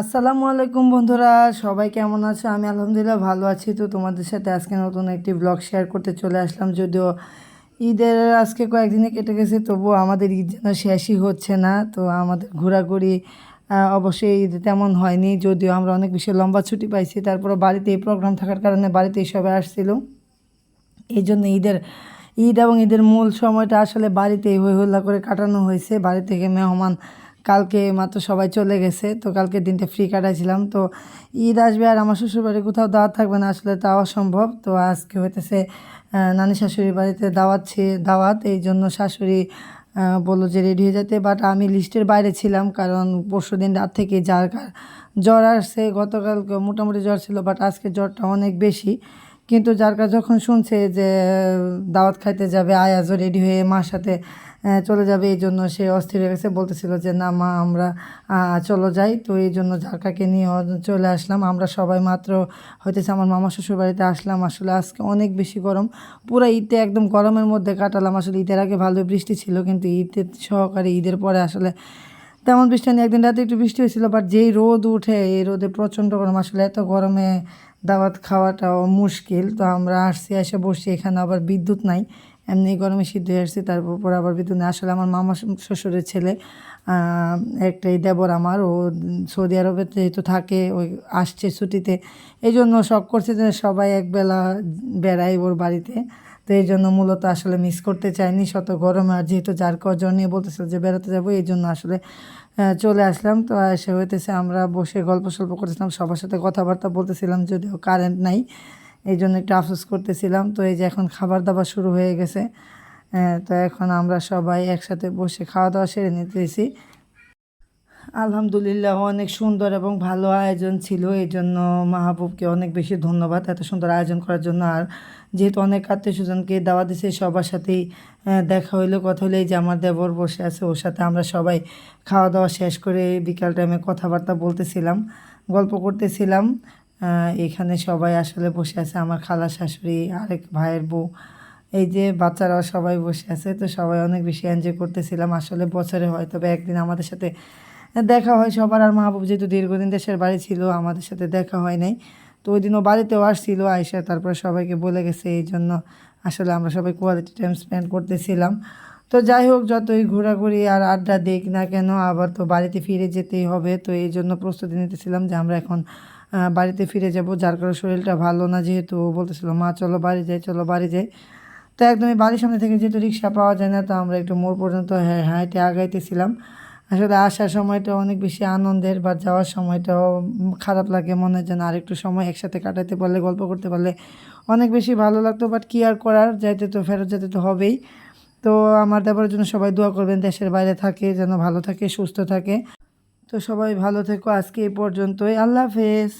আসসালামু আলাইকুম বন্ধুরা, সবাই কেমন আছো? আমি আলহামদুলিল্লাহ ভালো আছি। তো তোমাদের সাথে আজকে নতুন একটি ব্লগ শেয়ার করতে চলে আসলাম। যদিও ঈদের আজকে কয়েকদিনে কেটে গেছে, তবুও আমাদের ঈদ যেন শেষই হচ্ছে না। তো আমাদের ঘোরাঘুরি অবশ্যই ঈদ তেমন হয়নি। যদিও আমরা অনেক বেশি লম্বা ছুটি পাইছি তারপরে বাড়িতে এই প্রোগ্রাম থাকার কারণে বাড়িতেই সবাই আসছিল। এই জন্য ঈদের, ঈদ এবং ঈদের মূল সময়টা আসলে বাড়িতেই হই হল্লা করে কাটানো হয়েছে। বাড়ি থেকে মেহমান কালকে মাত্র সবাই চলে গেছে, তো কালকে দিনটা ফ্রি কাটাইছিলাম। তো ঈদ আসবে আর আমার শ্বশুরবাড়ি কোথাও দাওয়াত থাকবে না, আসলে তা অসম্ভব। তো আজকে হইতেছে নানি শাশুড়ি বাড়িতে দাওয়াত দাওয়াত, এই জন্য শাশুড়ি বলল যে রেডি হয়ে যেতে বাট আমি লিস্টের বাইরে ছিলাম কারণ পরশু দিন রাত থেকে যার জ্বর আসছে গতকাল মোটামুটি জ্বর ছিল বাট আজকে জ্বরটা অনেক বেশি। কিন্তু যার কাছে যখন শুনছে যে দাওয়াত খাইতে যাবে আয়াজও রেডি হয়ে মার সাথে চলে যাবে, এই জন্য সে অস্থির হয়ে গেছে, বলতেছিল যে, না মা, আমরা চলো যাই। তো এই জন্য ঝাড়কাকে নিয়ে চলে আসলাম। আমরা সবাই মাত্র হইতেছে আমার মামা শ্বশুর বাড়িতে আসলাম। আসলে আজকে অনেক বেশি গরম। পুরো ঈদে একদম গরমের মধ্যে কাটালাম। আসলে ঈদের আগে ভালো বৃষ্টি ছিল, কিন্তু ঈদের সহকারে ঈদের পরে আসলে তেমন বৃষ্টি নেই একদিন রাতে একটু বৃষ্টি হয়েছিল বাট যেই রোদ উঠে, এই রোদে প্রচণ্ড গরম। আসলে এত গরমে দাওয়াত খাওয়াটাও মুশকিল। তো আমরা আসছি, এসে বসি এখানে আবার বিদ্যুৎ নাই। এমনি গরমে সিদ্ধ হয়ে আসছি, তারপর পর আবার বিদ্যুৎ নেই। আসলে আমার মামা শ্বশুরের ছেলে একটাই দেবর আমার। ও সৌদি আরবে যেহেতু থাকে ওই আসছে ছুটিতে। এই জন্য শখ করছে যে সবাই একবেলা বেড়ায় ওর বাড়িতে। তো এই জন্য মূলত আসলে মিস করতে চাইনি। শত গরমে আর যেহেতু যার কজন নিয়ে বলতেছিল যে বেড়াতে যাব, এই জন্য আসলে চলে আসলাম। তো এসে হইতেছে আমরা বসে গল্প সল্প করতেছিলাম, সবার সাথে কথাবার্তা বলতেছিলাম, যদিও কারেন্ট নাই। এই জন্য একটু আফসোস করতেছিলাম। তো এই যে এখন খাবার দাবার শুরু হয়ে গেছে তো এখন আমরা সবাই একসাথে বসে খাওয়া দাওয়া সেরে নিতেছি। আলহামদুলিল্লাহ, অনেক সুন্দর এবং ভালো আয়োজন ছিল। এই জন্য মাহবুবকে অনেক বেশি ধন্যবাদ এত সুন্দর আয়োজন করার জন্য। আর যেহেতু অনেক আত্মীয় স্বজনকে দাওয়া দিছে, সবার সাথেই দেখা হইল, কথা হলো এই যে আমার দেবর বসে আছে, ওর সাথে আমরা সবাই খাওয়া দাওয়া শেষ করে বিকাল টাইমে কথাবার্তা বলতেছিলাম, গল্প করতেছিলাম। এখানে সবাই আসলে বসে আছে, আমার খালা শাশুড়ি, আরেক ভাইয়ের বউ। এই যে বাচ্চারাও সবাই বসে আছে, তো সবাই অনেক বেশি এনজয় করতেছিলাম। আসলে বছরে হয়, তবে একদিন আমাদের সাথে দেখা হয় সবার, আর মাহবুব যেহেতু দীর্ঘদিন দেশের বাড়ি ছিল, আমাদের সাথে দেখা হয় নাই। তো ওই দিনও বাড়িতেও আসছিল আয়সা তারপর সবাইকে বলে গেছে, এই জন্য আসলে আমরা সবাই কোয়ালিটি টাইম স্পেন্ড করতেছিলাম। তো যাই হোক, যতই ঘোরাঘুরি আর আড্ডা দিক না কেন, আবার তো বাড়িতে ফিরে যেতেই হবে। তো এই জন্য প্রস্তুতি নিতেছিলাম যে আমরা এখন বাড়িতে ফিরে যাব। যার কারণে শরীরটা ভালো না, যেহেতু ও বলতেছিল, মা, চলো বাড়ি যাই, চলো বাড়ি যাই। তো একদমই বাড়ির সামনে থেকে যেহেতু রিক্সা পাওয়া যায় না, তো আমরা একটু মোড় পর্যন্ত হ্যাঁ হাঁটে আগাইতেছিলাম। আসলে আসার সময়টা অনেক বেশি আনন্দের বা যাওয়ার সময়টাও খারাপ লাগে মনে হয় যেন আরেকটু সময় একসাথে কাটাতে পারলে, গল্প করতে পারলে অনেক বেশি ভালো লাগতো। বাট কী আর করার? যাইতে তো, ফেরত যেতে তো হবেই। তো আমার দেবরের জন্য সবাই দোয়া করবেন দেশের বাইরে থাকে, যেন ভালো থাকে, সুস্থ থাকে। তো সবাই ভালো থেকো আজকে এই পর্যন্তই। আল্লাহ হাফেজ।